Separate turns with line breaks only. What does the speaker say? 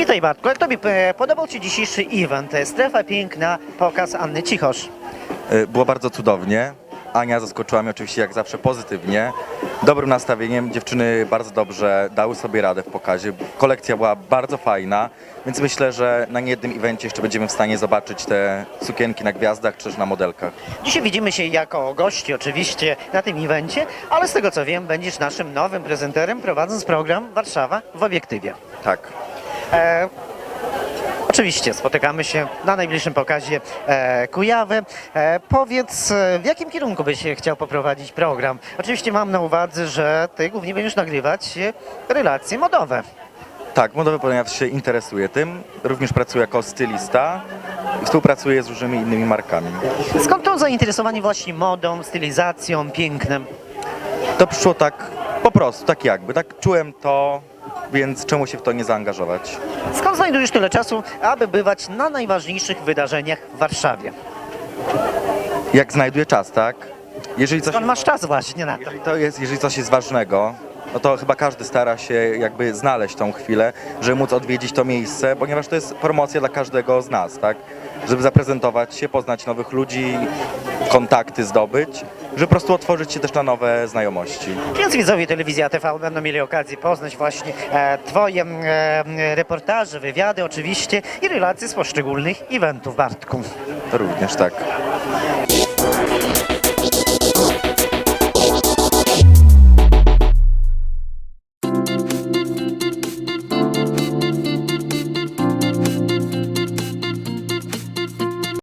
Witaj Bartku, jak Tobie e, podobał Ci dzisiejszy event? E, Strefa Piękna, pokaz Anny Cichosz.
Y, Było bardzo cudownie. Ania zaskoczyła mnie oczywiście jak zawsze pozytywnie. Dobrym nastawieniem. Dziewczyny bardzo dobrze dały sobie radę w pokazie. Kolekcja była bardzo fajna, więc myślę, że na niejednym evencie jeszcze będziemy w stanie zobaczyć te sukienki na gwiazdach czy też na modelkach.
Dzisiaj widzimy się jako gości oczywiście na tym evencie, ale z tego co wiem, będziesz naszym nowym prezenterem prowadząc program Warszawa w obiektywie.
Tak.
E, oczywiście spotykamy się na najbliższym pokazie e, Kujawy. E, powiedz, e, w jakim kierunku byś chciał poprowadzić program? Oczywiście mam na uwadze, że Ty głównie będziesz nagrywać e, relacje modowe.
Tak, modowy ponieważ się interesuje tym. Również pracuję jako stylista i współpracuję z różnymi innymi markami.
Skąd to zainteresowanie właśnie modą, stylizacją, pięknem?
To przyszło tak po prostu, tak jakby. Tak czułem to, więc czemu się w to nie zaangażować?
Skąd znajdujesz tyle czasu, aby bywać na najważniejszych wydarzeniach w Warszawie?
Jak znajduję czas, tak? Jeżeli coś,
Skąd masz czas właśnie na to?
jeżeli to jest, jeżeli coś jest ważnego, no to chyba każdy stara się jakby znaleźć tą chwilę, żeby móc odwiedzić to miejsce, ponieważ to jest promocja dla każdego z nas, tak? Żeby zaprezentować się, poznać nowych ludzi, kontakty zdobyć, żeby po prostu otworzyć się też na nowe znajomości.
Więc widzowie telewizji ATV będą mieli okazję poznać właśnie e, Twoje e, reportaże, wywiady oczywiście i relacje z poszczególnych eventów, Bartku.
To również tak.